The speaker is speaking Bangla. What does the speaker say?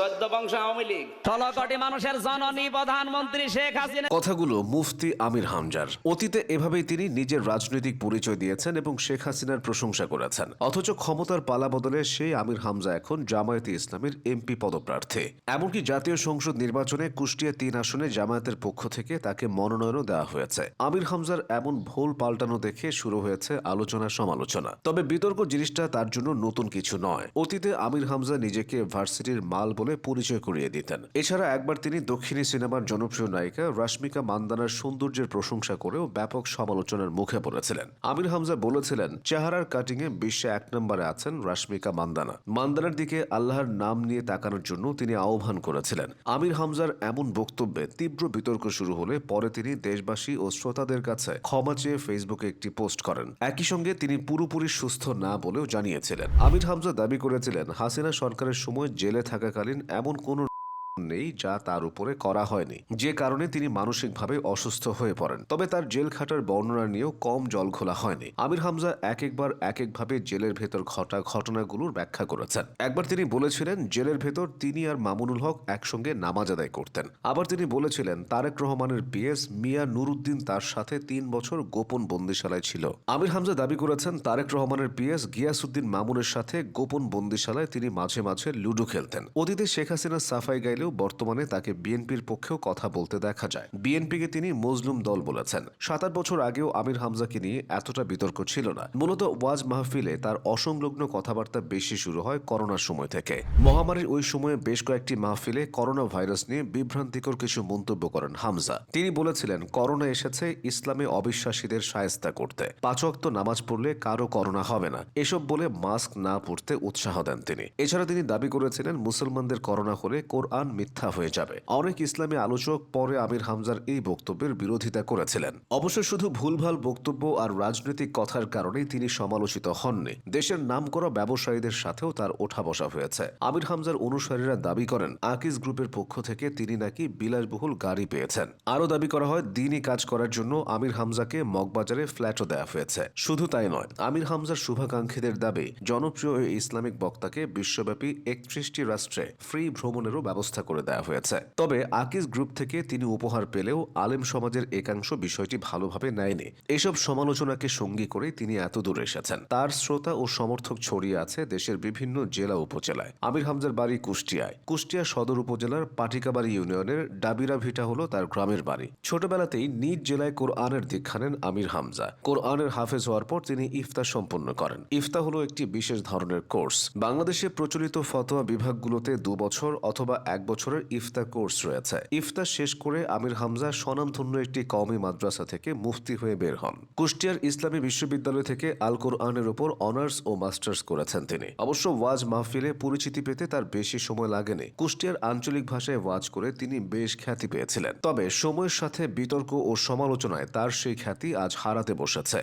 চোদ্দ বংশ আওয়ামী লীগ। মানুষের জননী প্রধানমন্ত্রী শেখ হাসিনা কথাগুলো মুফতি আমির হামজার। অতীতে এভাবেই তিনি নিজের রাজনৈতিক পরিচয় দিয়েছেন এবং শেখ হাসিনার প্রশংসা করেছেন। অথচ ক্ষমতার পালা বদলে সেই আমির হামজা এখন জামায়াতে ইসলামের এমপি পদপ্রার্থী। এমনকি জাতীয় সংসদ নির্বাচনে কুষ্টিয়া তিন আসনে জামায়াতের পক্ষ থেকে তাকে মনোনয়নও দেওয়া হয়েছে। আমির হামজার এমন ভুল পাল্টানো দেখে শুরু হয়েছে আলোচনা সমালোচনা। তবে বিতর্ক জিনিসটা তার জন্য নতুন কিছু নয়। অতীতে আমির হামজা নিজেকে ভার্সিটির মাল বলে পরিচয় করিয়ে দিতেন। এছাড়া একবার তিনি দক্ষিণী সিনেমার জনপ্রিয় নায়িকা রাশ্মিকা মান্দানার সৌন্দর্যের প্রশংসা করেও ব্যাপক সমালোচনার মুখে পড়েছিলেন। আমির হামজা বলেছিলেন, চেহারার কাটিংয়ে বিশ্বে এক নম্বরে আছেন রাশ্মিকা মান্দানা। মান্দানার দিকে আল্লাহর নাম নিয়ে তাকানোর জন্য তিনি আহ্বান করেছিলেন। আমির হামজার এমন বক্তব্যে তীব্র বিতর্ক শুরু হলে পরে তিনি দেশবাসী ও শ্রোতাদের কাছে ক্ষমা চেয়ে ফেসবুকে একটি পোস্ট করেন। একই সঙ্গে তিনি পুরোপুরি সুস্থ না বলেও জানিয়েছিলেন। আমির হামজা দাবি করেছিলেন, হাসিনা সরকারের সময় জেলে থাকাকালীন এমন কোনো নেই যা তার উপরে করা হয়নি। যে কারণে তিনি মানসিকভাবে অসুস্থ হয়ে পড়েন। তবে তার জেল খাটার বর্ণনা নিয়েও কম জল খোলা হয়নি। আমির হামজা এক একবার এক একভাবে জেলের ভেতর ঘটা ঘটনাগুলোর ব্যাখ্যা করেছেন। একবার তিনি বলেছিলেন, জেলের ভেতর তিনি আর মামুনুল হক একসঙ্গে নামাজ আদায় করতেন। আবার তিনি বলেছিলেন, তারেক রহমানের পিএস মিয়া নুরুদ্দিন তার সাথে তিন বছর গোপন বন্দিশালায় ছিল। আমির হামজা দাবি করেছেন, তারেক রহমানের পিএস গিয়াসুদ্দিন মামুনের সাথে গোপন বন্দিশালায় তিনি মাঝে মাঝে লুডো খেলতেন। অতীতে শেখ হাসিনা সাফাই গাইলেও বর্তমানে তাকে বিএনপির পক্ষেও কথা বলতে দেখা যায়। বিএনপিকে তিনি মজলুম দল বলেছেন। সাত আট বছর আগেও আমির হামজাকে নিয়ে এতটা বিতর্ক ছিল না। মূলত ওয়াজ মাহফিলে তার অসংলগ্ন কথাবার্তা বেশি শুরু হয় করোনার সময় থেকে। মহামারীর ওই সময়ে বেশ কয়েকটি মাহফিলে করোনা ভাইরাস নিয়ে বিভ্রান্তিকর কিছু মন্তব্য করেন হামজা। তিনি বলেছিলেন, করোনা এসেছে ইসলামে অবিশ্বাসীদের সায়স্তা করতে। পাঁচক্ত নামাজ পড়লে কারও করোনা হবে না। এসব বলে মাস্ক না পড়তে উৎসাহ দেন তিনি। এছাড়া তিনি দাবি করেছিলেন, মুসলমানদের করোনা হলে কোরআন মিথ্যা হয়ে যাবে। অনেক ইসলামী আলোচক পরে আমির হামজার এই বক্তব্যের বিরোধিতা করেছিলেন। অবশ্য শুধু ভুলভাল বক্তব্য আর রাজনৈতিক কথার কারণেই তিনি সমালোচিত হননি। দেশের নামকরা ব্যবসায়ীদের সাথেও তার ওঠা বসা হয়েছে। আমির হামজার অনুসারীরা দাবি করেন, আকিজ গ্রুপের পক্ষ থেকে তিনি নাকি বিলাসবহুল গাড়ি পেয়েছেন। আরও দাবি করা হয়, দিনই কাজ করার জন্য আমির হামজাকে মগবাজারে ফ্ল্যাটও দেওয়া হয়েছে। শুধু তাই নয়, আমির হামজার শুভাকাঙ্ক্ষীদের দাবি, জনপ্রিয় ইসলামিক বক্তাকে বিশ্বব্যাপী একত্রিশটি রাষ্ট্রে ফ্রি ভ্রমণেরও ব্যবস্থা করে দেওয়া হয়েছে। তবে আকিজ গ্রুপ থেকে তিনি উপহার পেলেও আলেম সমাজের একাংশ বিষয়টি ভালোভাবে নেয়নি। এসব সমালোচনাকে সঙ্গী করে তিনি এত দূর এসেছেন। তার শ্রোতা ও সমর্থক ছড়িয়ে আছে দেশের বিভিন্ন জেলা উপজেলায়। আমির হামজার বাড়ি কুষ্টিয়ায়। কুষ্টিয়া সদর উপজেলার পাটিকাবাড়ি ইউনিয়নের ডাবিরা ভিটা হলো তার গ্রামের বাড়ি। ছোটবেলাতেই নিজ জেলায় কোরআনের দীক্ষা নেন আমির হামজা। কোরআনের হাফেজ হওয়ার পর তিনি ইফতার সম্পন্ন করেন। ইফতা হলো একটি বিশেষ ধরনের কোর্স। বাংলাদেশে প্রচলিত ফতোয়া বিভাগগুলোতে দু বছর অথবা এক বছরের ইফতা কোর্স রয়েছে। ইফতার শেষ করে আমির হামজা স্বনামধন্য একটি কওমি মাদ্রাসা থেকে মুফতি হয়ে বের হন। কুষ্টিয়ার ইসলামী বিশ্ববিদ্যালয় থেকে আল কোরআনের উপর অনার্স ও মাস্টার্স করেছেন তিনি। অবশ্য ওয়াজ মাহফিলে পরিচিতি পেতে তার বেশি সময় লাগেনি। কুষ্টিয়ার আঞ্চলিক ভাষায় ওয়াজ করে তিনি বেশ খ্যাতি পেয়েছিলেন। তবে সময়ের সাথে বিতর্ক ও সমালোচনায় তার সেই খ্যাতি আজ হারাতে বসেছে।